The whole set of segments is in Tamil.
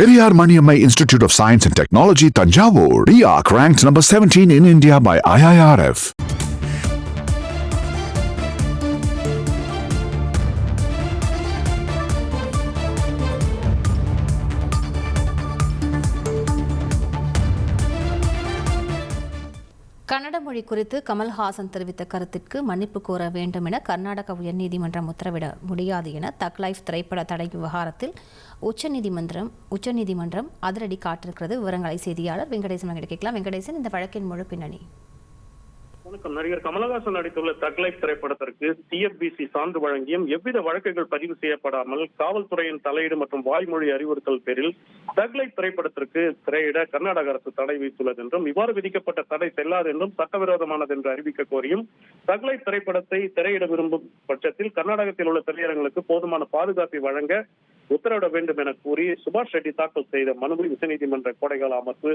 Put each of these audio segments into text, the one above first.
Periyar Maniammai Institute of Science and Technology, Tanjavur, RIAC ranked number 17 in India by IIRF. Kannada மொழி குறித்து கமல்ஹாசன் தெரிவித்த கருத்திற்கு மன்னிப்பு கோர வேண்டும் என கர்நாடக உயர்நீதிமன்றம் உத்தரவிட முடியாது என தக் லைஃப் திரைப்பட தடை விவகாரத்தில் உச்சநீதிமன்றம் உச்சநீதிமன்றம் அதிரடி காட்டிருக்கிறது. விவரங்களை செய்தியாளர் வெங்கடேசன் கேட்கலாம். வெங்கடேசன் இந்த வழக்கின் முழு பின்னணி. வணக்கம். நடிகர் கமலஹாசன் நடித்துள்ள தக்லைஃப் திரைப்படத்திற்கு சிஎஃப்பிசி சான்று வழங்கியும் எவ்வித வழக்குகள் பதிவு செய்யப்படாமல் காவல்துறையின் தலையீடு மற்றும் வாய்மொழி அறிவுறுத்தல் பேரில் தக்லைஃப் திரைப்படத்திற்கு திரையிட கர்நாடக அரசு தடை விதித்துள்ளது என்றும் இவ்வாறு விதிக்கப்பட்ட தடை செல்லாது என்றும் சட்டவிரோதமானது என்று அறிவிக்க கோரியும் தக்லைஃப் திரைப்படத்தை திரையிட விரும்பும் பட்சத்தில் கர்நாடகத்தில் உள்ள திரையரங்களுக்கு போதுமான பாதுகாப்பை வழங்க உத்தரவிட வேண்டும் என கூறி சுபாஷ் ரெட்டி தாக்கல் செய்த மனுவை உச்சநீதிமன்ற கோடைகால அமர்வு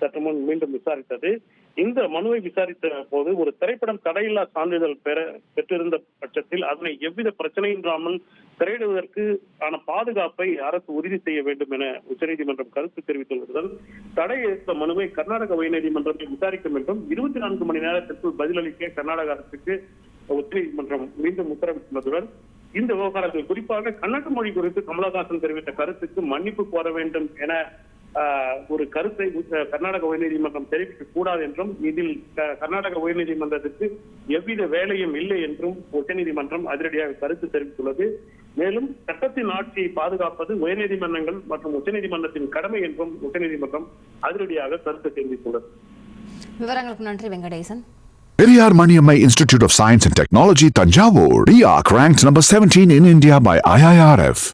சற்று முன் மீண்டும் விசாரித்தது. இந்த மனுவை விசாரித்த போது ஒரு திரைப்படம் தடையில்லா சான்றிதழ் பெற பெற்றிருந்த பட்சத்தில் அதனை எவ்வித பிரச்சனையின்றாமல் திரையிடுவதற்கு ஆன பாதுகாப்பை அரசு உறுதி செய்ய வேண்டும் என உச்சநீதிமன்றம் கருத்து தெரிவித்துள்ளதுடன் தடை எதிர்த்த மனுவை கர்நாடக உயர்நீதிமன்றத்தில் விசாரிக்கும் என்றும் இருபத்தி நான்கு மணி நேரத்திற்குள் பதிலளிக்க கர்நாடக அரசுக்கு உச்சநீதிமன்றம் மீண்டும் உத்தரவிட்டுள்ளதுடன் இந்த விவகாரத்தில் குறிப்பாக கன்னட மொழி குறித்து கமலஹாசன் தெரிவித்த கருத்துக்கு மன்னிப்பு கோர வேண்டும் என ஒரு கருத்தை கர்நாடக உயர்நீதிமன்றம் தெரிவிக்க கூடாது என்றும் இதில் கர்நாடக உயர்நீதிமன்றத்திற்கு எவ்வித வேலையும் இல்லை என்றும் உச்சநீதிமன்றம் அதிரடியாக கருத்து தெரிவித்துள்ளது. மேலும் சட்டத்தின் ஆட்சியை பாதுகாப்பது உயர்நீதிமன்றங்கள் மற்றும் உச்சநீதிமன்றத்தின் கடமை என்றும் உச்சநீதிமன்றம் அதிரடியாக கருத்து தெரிவித்துள்ளது. விவரங்களுக்கு நன்றி Venkatesan. Periyar Maniammai Institute of Science and Technology, Tanjavur, RIAC ranked number 17 in India by IIRF.